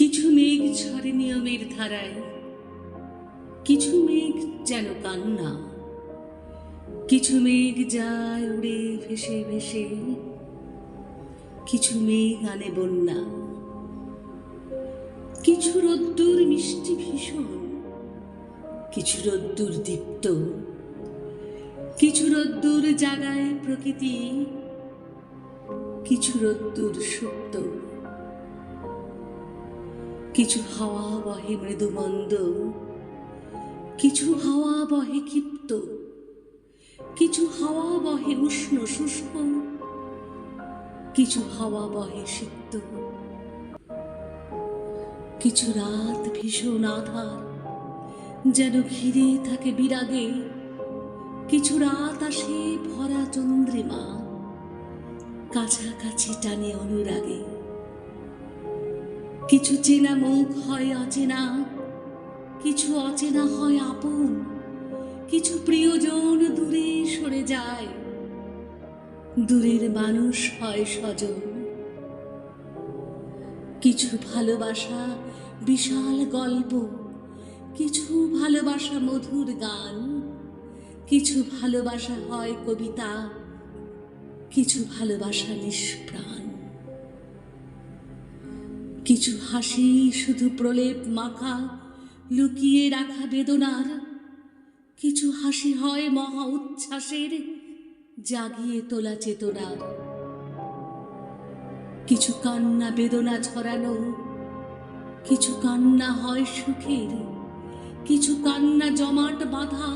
কিছু মেঘ ঝরে নিয়মের ধারায়, কিছু মেঘ যেন কান্না, কিছু মেঘ যায় উড়ে ভেসে ভেসে, কিছু মেঘ আনে বন্যা, কিছু রোদ্দুর মিষ্টি ভীষণ, কিছু রোদ্দুর দীপ্ত, কিছু রোদ্দুর জাগায় প্রকৃতি, কিছু রোদ্দুর সুপ্ত। কিছু হাওয়া বহে মৃদু মন্দ কিছু হাওয়া বহে ক্ষিপ্ত, কিছু হাওয়া বহে উষ্ণ শুষ্ক, কিছু হাওয়া বহে সিক্ত। কিছু রাত ভীষণ আধার, যেন ঘিরে থাকে বিরাগে, কিছু রাত আসে ভরা চন্দ্রিমা, কাছাকাছি টানে অনুরাগে। কিছু চেনা মুখ হয় অচেনা। কিছু অচেনা হয় আপন। কিছু প্রিয়জন দূরে সরে যায়। দূরের মানুষ হয় স্বজন। কিছু ভালোবাসা বিশাল গল্প। কিছু ভালোবাসা মধুর গান। কিছু ভালোবাসা হয় কবিতা। কিছু ভালোবাসা নিষ্প্রাণ। কিছু হাসি, শুধু প্রলেপ মাখা, লুকিয়ে রাখা বেদনার। কিছু হাসি হয় মহা উচ্ছ্বাসের, জাগিয়ে তোলা চেতনার। কিছু কান্না, বেদনা ছড়ানো। কিছু কান্না হয় সুখের, কিছু কান্না জমাট বাঁধা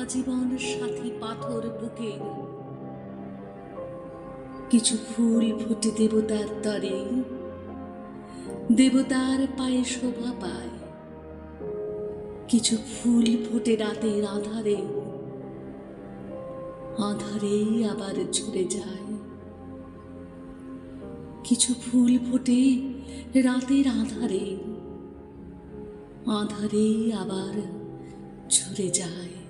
আজীবন সাথী পাথর বুকের। কিছু ফুল ফুটে দেবতার তরে দেবতার পায়ে শোভা পায়। কিছু ফুল ফোটে রাতের আধারে। আধারেই আবার ঝরে যায়। কিছু ফুল ফোটে রাতের আধারে। আধারেই আবার ঝরে যায়।